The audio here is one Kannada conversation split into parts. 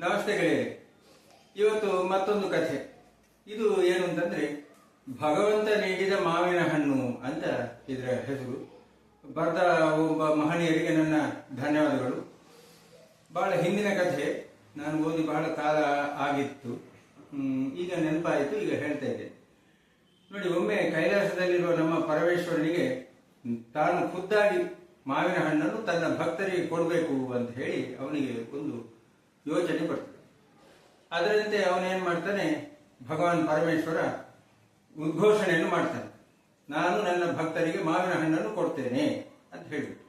ನಮಸ್ತೆ ಗೆಳೆಯ ಇವತ್ತು ಮತ್ತೊಂದು ಕಥೆ. ಇದು ಏನು ಅಂತಂದ್ರೆ ಭಗವಂತ ನೀಡಿದ ಮಾವಿನ ಹಣ್ಣು ಅಂತ ಇದರ ಹೆಸರು. ಬರೆದ ಒಬ್ಬ ಮಹನೀಯರಿಗೆ ನನ್ನ ಧನ್ಯವಾದಗಳು. ಬಹಳ ಹಿಂದಿನ ಕಥೆ. ನಾನು ಓದಿ ಬಹಳ ಕಾಲ ಆಗಿತ್ತು. ಈಗ ನೆನಪಾಯಿತು, ಈಗ ಹೇಳ್ತಾ ಇದ್ದೆ. ನೋಡಿ, ಒಮ್ಮೆ ಕೈಲಾಸದಲ್ಲಿರುವ ನಮ್ಮ ಪರಮೇಶ್ವರನಿಗೆ ತಾನು ಖುದ್ದಾಗಿ ಮಾವಿನ ಹಣ್ಣನ್ನು ತನ್ನ ಭಕ್ತರಿಗೆ ಕೊಡಬೇಕು ಅಂತ ಹೇಳಿ ಅವನಿಗೆ ಒಂದು ಯೋಚನೆ ಬರ್ತದೆ ಅದರಂತೆ ಅವನೇನ್ ಮಾಡ್ತಾನೆ? ಭಗವಾನ್ ಪರಮೇಶ್ವರ ಉದ್ಘೋಷಣೆಯನ್ನು ಮಾಡ್ತಾನೆ. ನಾನು ನನ್ನ ಭಕ್ತರಿಗೆ ಮಾವಿನ ಹಣ್ಣನ್ನು ಕೊಡ್ತೇನೆ ಅಂತ ಹೇಳಿಬಿಟ್ಟು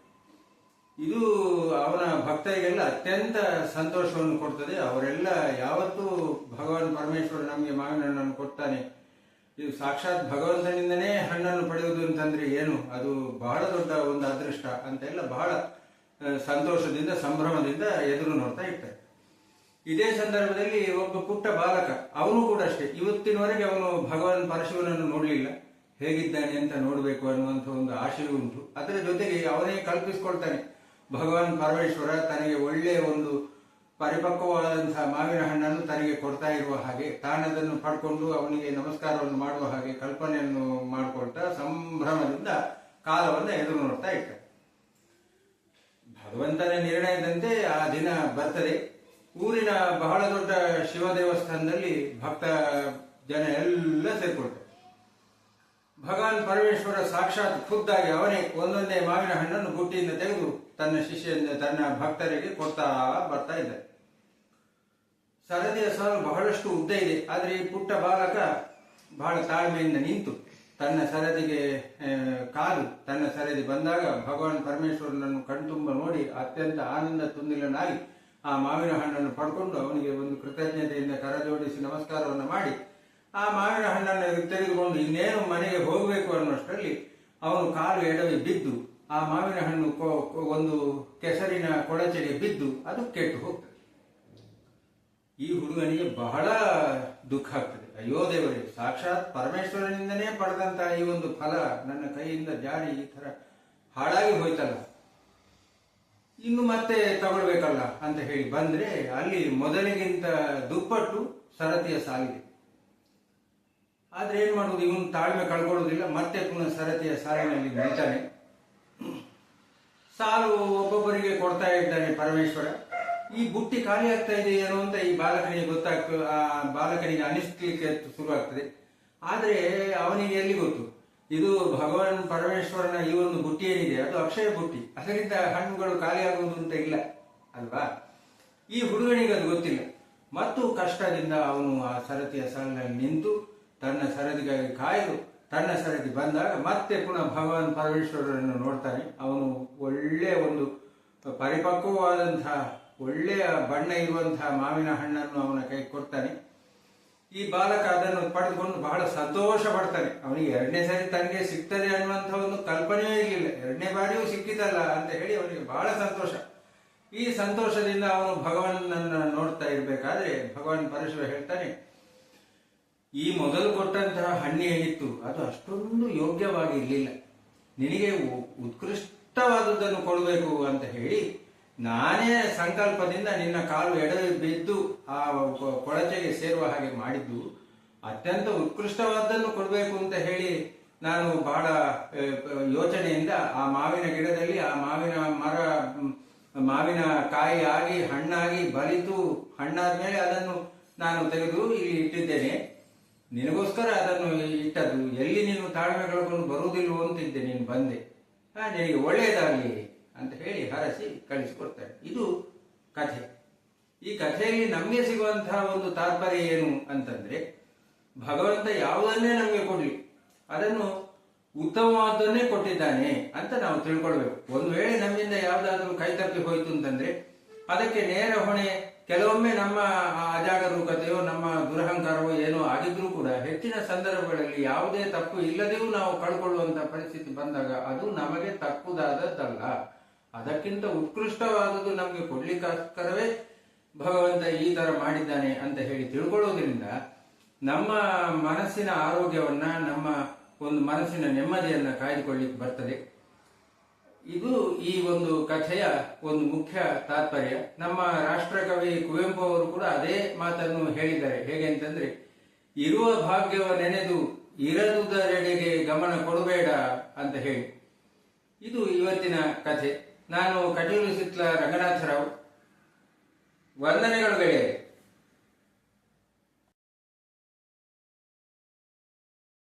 ಇದು ಅವನ ಭಕ್ತರಿಗೆಲ್ಲ ಅತ್ಯಂತ ಸಂತೋಷವನ್ನು ಕೊಡ್ತದೆ. ಅವರೆಲ್ಲ ಯಾವತ್ತೂ ಭಗವಾನ್ ಪರಮೇಶ್ವರ ನಮಗೆ ಮಾವಿನ ಹಣ್ಣನ್ನು ಕೊಡ್ತಾನೆ. ಇದು ಸಾಕ್ಷಾತ್ ಭಗವಂತನಿಂದನೇ ಹಣ್ಣನ್ನು ಪಡೆಯುವುದು ಅಂತಂದ್ರೆ ಏನು? ಅದು ಬಹಳ ದೊಡ್ಡ ಒಂದು ಅದೃಷ್ಟ ಅಂತೆಲ್ಲ ಬಹಳ ಆ, ಸಂತೋಷದಿಂದ ಸಂಭ್ರಮದಿಂದ ಎದುರು ನೋಡ್ತಾ ಇರ್ತಾರೆ. ಇದೇ ಸಂದರ್ಭದಲ್ಲಿ ಒಬ್ಬ ಪುಟ್ಟ ಬಾಲಕ, ಅವನು ಕೂಡ ಅಷ್ಟೇ. ಇವತ್ತಿನವರೆಗೆ ಅವನು ಭಗವಾನ್ ಪರಶಿವನನ್ನು ನೋಡಲಿಲ್ಲ. ಹೇಗಿದ್ದಾನೆ ಅಂತ ನೋಡಬೇಕು ಅನ್ನುವಂಥ ಒಂದು ಆಶೆಯೂ ಉಂಟು. ಅದರ ಜೊತೆಗೆ ಅವನೇ ಕಲ್ಪಿಸಿಕೊಳ್ತಾನೆ, ಭಗವಾನ್ ಪರಮೇಶ್ವರ ತನಗೆ ಒಳ್ಳೆಯ ಒಂದು ಪರಿಪಕ್ವವಾದಂತಹ ಮಾವಿನ ಹಣ್ಣನ್ನು ತನಗೆ ಕೊಡ್ತಾ ಇರುವ ಹಾಗೆ, ತಾನದನ್ನು ಪಡ್ಕೊಂಡು ಅವನಿಗೆ ನಮಸ್ಕಾರವನ್ನು ಮಾಡುವ ಹಾಗೆ ಕಲ್ಪನೆಯನ್ನು ಮಾಡಿಕೊಳ್ತಾ ಸಂಭ್ರಮದಿಂದ ಕಾಲವನ್ನು ಎದುರು ನೋಡ್ತಾ ಇರ್ತಾನೆ. ಭಗವಂತನ ನಿರ್ಣಯದಂತೆ ಆ ದಿನ ಬರ್ತದೆ. ಊರಿನ ಬಹಳ ದೊಡ್ಡ ಶಿವ ದೇವಸ್ಥಾನದಲ್ಲಿ ಭಕ್ತ ಜನ ಎಲ್ಲ ಸೇರ್ಕೊಳ್ತಾರೆ. ಭಗವಾನ್ ಪರಮೇಶ್ವರ ಸಾಕ್ಷಾತ್ ಖುದ್ದಾಗಿ ಅವನೇ ಒಂದೊಂದೇ ಮಾವಿನ ಹಣ್ಣನ್ನು ಬುಟ್ಟಿಯಿಂದ ತೆಗೆದು ತನ್ನ ಶಿಷ್ಯ ತನ್ನ ಭಕ್ತರಿಗೆ ಕೊಡ್ತಾ ಬರ್ತಾ ಇದ್ದಾರೆ. ಸರದಿಯ ಸಾಲು ಬಹಳಷ್ಟು ಉದ್ದ ಇದೆ, ಆದರೆ ಈ ಪುಟ್ಟ ಬಾಲಕ ಬಹಳ ತಾಳ್ಮೆಯಿಂದ ನಿಂತು ತನ್ನ ಸರದಿಗೆ ಕಾದು ಕಾಲು ತನ್ನ ಸರದಿ ಬಂದಾಗ ಭಗವಾನ್ ಪರಮೇಶ್ವರನನ್ನು ಕಣ್ತುಂಬ ನೋಡಿ ಅತ್ಯಂತ ಆನಂದ ತುಂದಿಲನಾಗಿ ಆ ಮಾವಿನ ಹಣ್ಣನ್ನು ಪಡ್ಕೊಂಡು ಅವನಿಗೆ ಒಂದು ಕೃತಜ್ಞತೆಯಿಂದ ಕರಜೋಡಿಸಿ ನಮಸ್ಕಾರವನ್ನು ಮಾಡಿ, ಆ ಮಾವಿನ ಹಣ್ಣನ್ನು ತೆಗೆದುಕೊಂಡು ಇನ್ನೇನು ಮನೆಗೆ ಹೋಗಬೇಕು ಅನ್ನೋಷ್ಟರಲ್ಲಿ ಅವನು ಕಾಲು ಎಡವಿ ಬಿದ್ದು, ಆ ಮಾವಿನ ಹಣ್ಣು ಒಂದು ಕೆಸರಿನ ಕೊಳಚೆಗೆ ಬಿದ್ದು ಅದು ಕೆಟ್ಟು ಹೋಗ್ತದೆ. ಈ ಹುಡುಗನಿಗೆ ಬಹಳ ದುಃಖ ಆಗ್ತದೆ. ಅಯ್ಯೋ ದೇವರೇ, ಸಾಕ್ಷಾತ್ ಪರಮೇಶ್ವರನಿಂದನೇ ಪಡೆದಂತಹ ಈ ಒಂದು ಫಲ ನನ್ನ ಕೈಯಿಂದ ಜಾರಿ ಈ ಥರ ಹಾಳಾಗಿ ಹೋಯ್ತಲ್ಲ. ಇನ್ನು ಮತ್ತೆ ತಗೊಳ್ಬೇಕಲ್ಲ ಅಂತ ಹೇಳಿ ಬಂದ್ರೆ ಅಲ್ಲಿ ಮೊದಲಿಗಿಂತ ದುಪ್ಪಟ್ಟು ಸರತಿಯ ಸಾಲಿದೆ. ಆದ್ರೆ ಏನ್ ಮಾಡುದು ಇವನು ತಾಳ್ಮೆ ಕಳ್ಕೊಳ್ಳೋದಿಲ್ಲ ಮತ್ತೆ ಪುನಃ ಸರತಿಯ ಸಾಲಿನಲ್ಲಿ ನಿಲ್ತಾನೆ ಸಾಲು ಒಬ್ಬೊಬ್ಬರಿಗೆ ಕೊಡ್ತಾ ಇದ್ದಾನೆ ಪರಮೇಶ್ವರ. ಈ ಬುಟ್ಟಿ ಖಾಲಿ ಆಗ್ತಾ ಇದೆ ಏನೋ ಅಂತ ಈ ಬಾಲಕನಿಗೆ ಗೊತ್ತಾಗ್ತದೆ ಆ ಬಾಲಕನಿಗೆ ಅನಿಸ್ಲಿಕ್ಕೆ ಶುರುವಾಗ್ತದೆ. ಆದ್ರೆ ಅವನಿಗೆ ಎಲ್ಲಿ ಗೊತ್ತು? ಇದು ಭಗವಾನ್ ಪರಮೇಶ್ವರನ ಈ ಒಂದು ಬುಟ್ಟಿ ಏನಿದೆ, ಅದು ಅಕ್ಷಯ ಬುಟ್ಟಿ. ಅದರಿಂದ ಹಣ್ಣುಗಳು ಖಾಲಿ ಆಗುವುದು ಅಂತ ಇಲ್ಲ, ಅಲ್ವಾ? ಈ ಹುಡುಗನಿಗೆ ಅದು ಗೊತ್ತಿಲ್ಲ. ಮತ್ತು ಕಷ್ಟದಿಂದ ಅವನು ಆ ಸರತಿಯ ಸಾಲಿನಲ್ಲಿ ನಿಂತು ತನ್ನ ಸರದಿಗಾಗಿ ಕಾಯಲು ತನ್ನ ಸರದಿ ಬಂದಾಗ ಮತ್ತೆ ಪುನಃ ಭಗವಾನ್ ಪರಮೇಶ್ವರರನ್ನು ನೋಡ್ತಾನೆ. ಅವನು ಒಳ್ಳೆಯ ಒಂದು ಪರಿಪಕ್ವವಾದಂತಹ, ಒಳ್ಳೆಯ ಬಣ್ಣ ಇರುವಂತಹ ಮಾವಿನ ಹಣ್ಣನ್ನು ಅವನ ಕೈ ಕೊಡ್ತಾನೆ. ಈ ಬಾಲಕ ಅದನ್ನು ಪಡೆದುಕೊಂಡು ಬಹಳ ಸಂತೋಷ ಪಡ್ತಾನೆ. ಅವನಿಗೆ ಎರಡನೇ ಸಾರಿ ತನಗೆ ಸಿಗ್ತದೆ ಅನ್ನುವಂಥ ಒಂದು ಕಲ್ಪನೆಯೇ ಇರಲಿಲ್ಲ. ಎರಡನೇ ಬಾರಿಯೂ ಸಿಕ್ಕಿತಲ್ಲ ಅಂತ ಹೇಳಿ ಅವನಿಗೆ ಬಹಳ ಸಂತೋಷ. ಈ ಸಂತೋಷದಿಂದ ಅವನು ಭಗವಾನನ್ನ ನೋಡ್ತಾ ಇರಬೇಕಾದ್ರೆ ಭಗವಾನ್ ಪರಶುರ ಹೇಳ್ತಾನೆ, ಈ ಮೊದಲು ಕೊಟ್ಟಂತಹ ಹಣ್ಣು ಏನಿತ್ತು, ಅದು ಅಷ್ಟೊಂದು ಯೋಗ್ಯವಾಗಿ ಇರಲಿಲ್ಲ. ನಿನಗೆ ಉತ್ಕೃಷ್ಟವಾದದ್ದನ್ನು ಕೊಡಬೇಕು ಅಂತ ಹೇಳಿ ನಾನೇ ಸಂಕಲ್ಪದಿಂದ ನಿನ್ನ ಕಾಲು ಎಡೆ ಬಿದ್ದು ಆ ಕೊಳಚೆಗೆ ಸೇರುವ ಹಾಗೆ ಮಾಡಿದ್ದು, ಅತ್ಯಂತ ಉತ್ಕೃಷ್ಟವಾದ್ದನ್ನು ಕೊಡಬೇಕು ಅಂತ ಹೇಳಿ ನಾನು ಬಹಳ ಯೋಚನೆಯಿಂದ ಆ ಮಾವಿನ ಗಿಡದಲ್ಲಿ, ಆ ಮಾವಿನ ಮರ ಮಾವಿನ ಕಾಯಿ ಆಗಿ, ಹಣ್ಣಾಗಿ ಬಲಿತು. ಹಣ್ಣಾದ ಮೇಲೆ ಅದನ್ನು ನಾನು ತೆಗೆದು ಇಲ್ಲಿ ಇಟ್ಟಿದ್ದೇನೆ. ನಿನಗೋಸ್ಕರ ಅದನ್ನು ಇಟ್ಟದ್ದು. ಎಲ್ಲಿ ನೀನು ತಾಳ್ಮೆ ಕಳ್ಕೊಂಡು ಬರುವುದಿಲ್ವೋ ಅಂತಿದ್ದೆ, ನೀನು ಬಂದೆ. ನಿನಗೆ ಒಳ್ಳೆಯದಾಗಲಿ. ಅಂತ ಹೇಳಿ ಹರಸಿ ಕಳಿಸಿಕೊಡ್ತಾರೆ. ಇದು ಕಥೆ. ಈ ಕಥೆಯಲ್ಲಿ ನಮಗೆ ಸಿಗುವಂತಹ ಒಂದು ತಾತ್ಪರ್ಯ ಏನು ಅಂತಂದ್ರೆ, ಭಗವಂತ ಯಾವುದನ್ನೇ ನಮಗೆ ಕೊಡಲಿ, ಅದನ್ನು ಉತ್ತಮವಾದನ್ನೇ ಕೊಟ್ಟಿದ್ದಾನೆ ಅಂತ ನಾವು ತಿಳ್ಕೊಳ್ಬೇಕು. ಒಂದು ವೇಳೆ ನಮ್ಮಿಂದ ಯಾವುದಾದ್ರೂ ಕೈತಪ್ಪಿ ಹೋಯ್ತು ಅಂತಂದ್ರೆ, ಅದಕ್ಕೆ ನೇರ ಹೊಣೆ, ಕೆಲವೊಮ್ಮೆ ನಮ್ಮ ಅಜಾಗರೂಕತೆಯೋ ನಮ್ಮ ದುರಹಂಕಾರವೋ ಏನೋ ಆಗಿದ್ರೂ ಕೂಡ ಹೆಚ್ಚಿನ ಸಂದರ್ಭಗಳಲ್ಲಿ ಯಾವುದೇ ತಪ್ಪು ಇಲ್ಲದೆಯೂ ನಾವು ಕಳ್ಕೊಳ್ಳುವಂತ ಪರಿಸ್ಥಿತಿ ಬಂದಾಗ ಅದು ನಮಗೆ ತಕ್ಕುದಾದದ್ದಲ್ಲ ಅದಕ್ಕಿಂತ ಉತ್ಕೃಷ್ಟವಾದದ್ದು ನಮಗೆ ಕೊಡ್ಲಿಕ್ಕೋಸ್ಕರವೇ ಭಗವಂತ ಈ ತರ ಮಾಡಿದ್ದಾನೆ ಅಂತ ಹೇಳಿ ತಿಳ್ಕೊಳ್ಳೋದ್ರಿಂದ ನಮ್ಮ ಮನಸ್ಸಿನ ಆರೋಗ್ಯವನ್ನ, ನಮ್ಮ ಒಂದು ಮನಸ್ಸಿನ ನೆಮ್ಮದಿಯನ್ನ ಕಾಯ್ದುಕೊಳ್ಳಿಕ್ಕೆ ಬರ್ತದೆ. ಇದು ಈ ಒಂದು ಕಥೆಯ ಒಂದು ಮುಖ್ಯ ತಾತ್ಪರ್ಯ. ನಮ್ಮ ರಾಷ್ಟ್ರಕವಿ ಕುವೆಂಪು ಅವರು ಕೂಡ ಅದೇ ಮಾತನ್ನು ಹೇಳಿದ್ದಾರೆ. ಹೇಗೆ ಅಂತಂದ್ರೆ, ಇರುವ ಭಾಗ್ಯವ ನೆನೆದು ಇರದುದರೆಡೆಗೆ ಗಮನ ಕೊಡಬೇಡ ಅಂತ ಹೇಳಿ. ಇದು ಇವತ್ತಿನ ಕಥೆ. ನಾನು ಕಟೀಲು ಸಿತ್ಲ ರಂಗನಾಥರಾವ್. ವಂದನೆಗಳು ಗೆಳೆಯರೆ